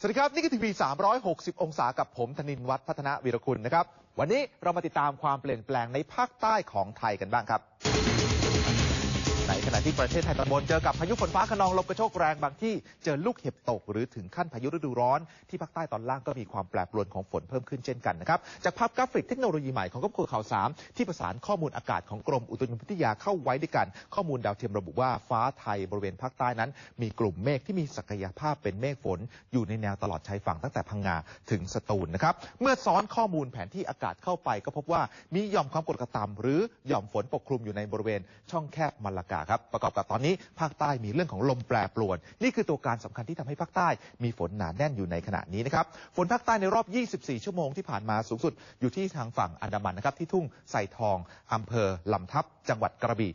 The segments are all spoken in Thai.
สวัสดีครับ นี่คือทีวี 360 องศากับผมธนินวัฒน์พัฒนาวีรคุณนะครับ วันนี้เรามาติดตามความเปลี่ยนแปลงในภาคใต้ของไทยกันบ้างครับ ในขณะที่ประเทศไทยตอนบนเจอกับพายุฝนฟ้าขนองลมกระโชกแรงบางที่เจอลูกเห็บตก หรือถึงขั้นพายุฤดูร้อน ที่ภาคใต้ตอนล่างก็มีความแปรปรวนของฝนเพิ่มขึ้นเช่นกันนะครับจากภาพกราฟิกเทคโนโลยีใหม่ของกรมข่ข่าวสามที่ประสานข้อมูลอากาศของกรมอุตุนิยมวิทยาเข้าไว้ด้วยกัน ข้อมูลดาวเทียมระบุว่าฟ้าไทยบริเวณภาคใต้นั้น มีกลุ่มเมฆที่มีศักยภาพเป็นเมฆฝน อยู่ในแนวตลอดชายฝั่งตั้งแต่พังงาถึงสตูลนะครับเมื่อซ้อนข้อมูลแผนที่อากาศเข้าไป ก็พบว่ามีหย่อมความกดอากาศต่ำหรือหย่อมฝนปกคลุมอยู่ในบริเวณช่องแคบมัลลากาครับประกอบกับตอนนี้ภาคใต้มีเรื่องของลมแปรปรวน นี่คือตัวการสำคัญที่ทำให้ภาคใต้ มีฝนหนาแน่นอยู่ในขณะนี้นะครับฝนภาคใต้ในรอบ 24 ชั่วโมงที่ผ่านมาสูงสุดอยู่ที่ทางฝั่งอันดามันนะครับที่ทุ่งไส่ทองอำเภอลำทับ จังหวัดกระบี่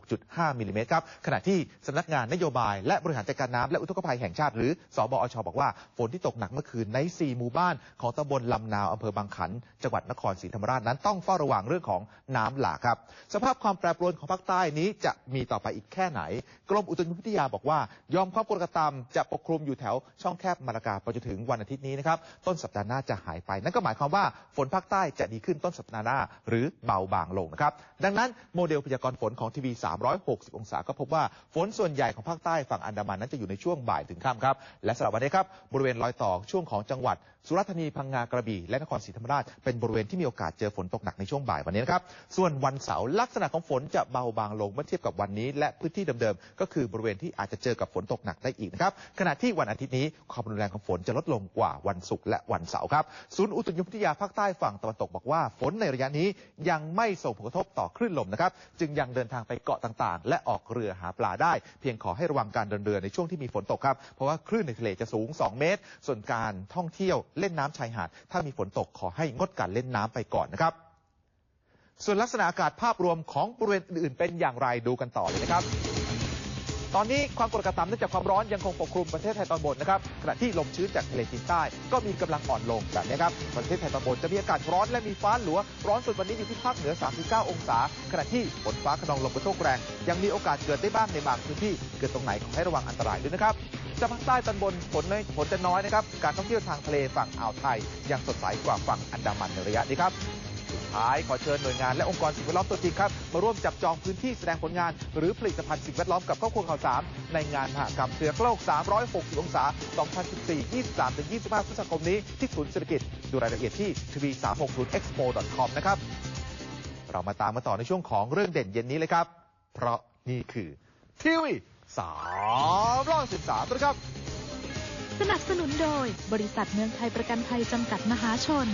76.5มิลลิเมตรครับขณะที่สำนักงานนโยบายและบริหารจัดการน้ำและอุทกภัยแห่งชาติหรือสบอชบอกว่าฝนที่ตกหนักเมื่อคืนใน 4 หมู่บ้าน ของตำบลลำนาวอำเภอบางขัน จังหวัดนครศรีธรรมราชนั้นต้องเฝ้าระวังเรื่องของน้ำหลากครับ สภาพความแปรปรวนของภาคใต้นี้จะมีีต่อไปอีกแค่ไหน กรมอุตุนิยมวิทยาบอกว่ายอมความกดอากาศต่ำจะปกคลุมอยู่แถวช่องแคบมาลากาไปจนถึงวันอาทิตย์นี้นะครับต้นสัปดาห์หน้าจะหายไป นั่นก็หมายความว่าฝนภาคใต้จะดีขึ้นต้นสัปดาห์หน้า หรือเบาบางลงนะครับดังนั้นโมเดลพยากรณ์ฝนของทีวี 360 องศาก็พบว่าฝนส่วนใหญ่ของภาคใต้ฝั่งอันดามันนั้นจะอยู่ในช่วงบ่ายถึงค่ำครับและสำหรับวันนี้ครับบริเวณรอยต่อช่วงของจังหวัด สุราษฎร์ธานีพังงากระบี่และนครศรีธรรมราชเป็นบริเวณที่มีโอกาสเจอฝนตกหนักในช่วงบ่ายวันนี้นะครับส่วนวันเสาร์ลักษณะของฝนจะเบาบางลงเมื่อเทียบกับวันนี้ และพื้นที่เดิมๆ ก็คือบริเวณที่อาจจะเจอกับฝนตกหนักได้อีกนะครับ ขณะที่วันอาทิตย์นี้ความรุนแรงของฝนจะลดลงกว่าวันศุกร์และวันเสาร์ครับ ศูนย์อุตุนิยมวิทยาภาคใต้ฝั่งตะวันตกบอกว่าฝนในระยะนี้ยังไม่ส่งผลกระทบต่อคลื่นลมนะครับ จึงยังเดินทางไปเกาะต่างๆ และออกเรือหาปลาได้ เพียงขอให้ระวังการเดินเรือในช่วงที่มีฝนตกครับ เพราะว่าคลื่นในทะเลจะสูง 2 เมตร ส่วนการท่องเที่ยวเล่นน้ำชายหาด ถ้ามีฝนตกขอให้งดการเล่นน้ำไปก่อนนะครับ ส่วนลักษณะอากาศภาพรวมของบริเวณอื่นๆ เป็นอย่างไรดูกันต่อเลยนะครับ ตอนนี้ความกดอากาศต่ำเนื่องจากความร้อนยังคงปกคลุมประเทศไทยตอนบนนะครับขณะที่ลมชื้นจากทะเลจีนใต้ ก็มีกำลังอ่อนลงแบบนี้ครับประเทศไทยตอนบนจะมีอากาศร้อนและมีฟ้าหลัว ร้อนสุดวันนี้อยู่ที่ภาคเหนือ 39 องศา ขณะที่ฝนฟ้าขนองลมกระโชกแรง ยังมีโอกาสเกิดได้บ้างในบางพื้นที่เกิดตรงไหนขอให้ระวังอันตรายด้วยนะครับจากภาคใต้ตอนบนฝนน้อยฝนจะน้อยนะครับ การท่องเที่ยวทางทะเลฝั่งอ่าวไทย ยังสดใสกว่าฝั่งอันดามันในระยะนี้ครับ ท้ายขอเชิญหน่วยงานและองค์กรสิ่งแวดล้อมตัวจริงครับ มาร่วมจับจองพื้นที่แสดงผลงาน หรือผลิตภัณฑ์สิ่งแวดล้อมกับครอบครัวข่าวสามในงานมหกรรมเสือโลก 360 องศา 2014 23-25 พฤษภาคมนี้ที่ศูนย์เศรษฐกิจ ดูรายละเอียดที่ tv360expo.com นะครับ เรามาตามมาต่อในช่วงของเรื่องเด่นเย็นนี้เลยครับ เพราะนี่คือทีวี313นะครับ สนับสนุนโดยบริษัทเมืองไทยประกันภัยจำกัดมหาชน